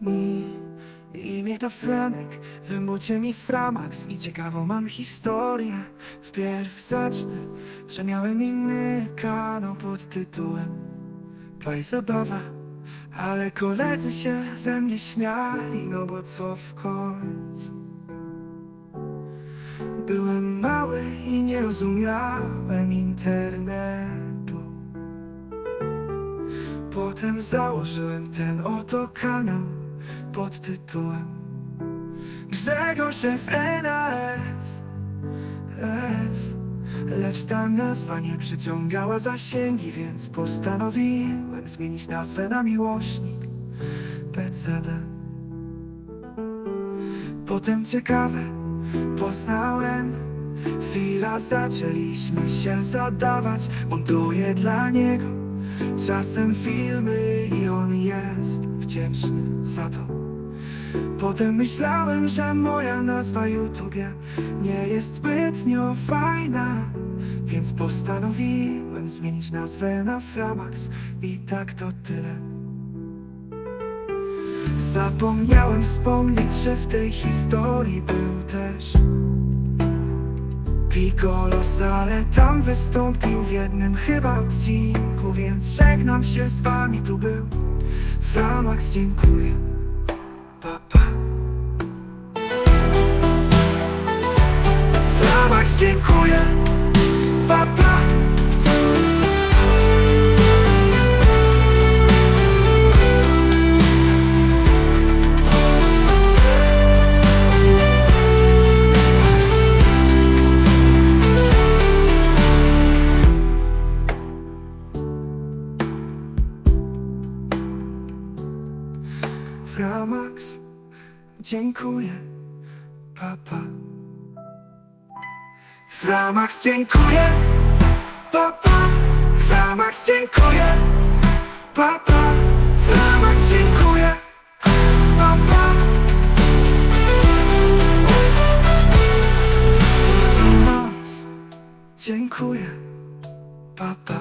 mi Imię to Franek, wymówcie mi Framax I ciekawą mam historię. Wpierw zacznę, że miałem inny kanał pod tytułem Play zabawa Ale koledzy się ze mnie śmiali No bo co w końcu? Byłem mały i nie rozumiałem internetu. Potem założyłem ten oto kanał pod tytułem Grzegorz FNAF F. Lecz ta nazwa nie przyciągała zasięgi, więc postanowiłem zmienić nazwę na miłośnik PCD Potem ciekawe poznałem. Chwila zaczęliśmy się zadawać. Montuję dla niego czasem filmy I on jest wdzięczny za to. Potem myślałem, że moja nazwa YouTubie Nie jest zbytnio fajna Więc postanowiłem zmienić nazwę na Framax I tak to tyle. Zapomniałem wspomnieć, że w tej historii był też Picolos, ale tam wystąpił w jednym chyba odcinku Więc żegnam się z wami, tu był Framax, dziękuję. Pa, pa. Framax, dziękuję Framax, dziękuję, papa. Framax, dziękuję, papa. Framax, dziękuję, papa. Framax, dziękuję, papa. Framax, dziękuję, papa.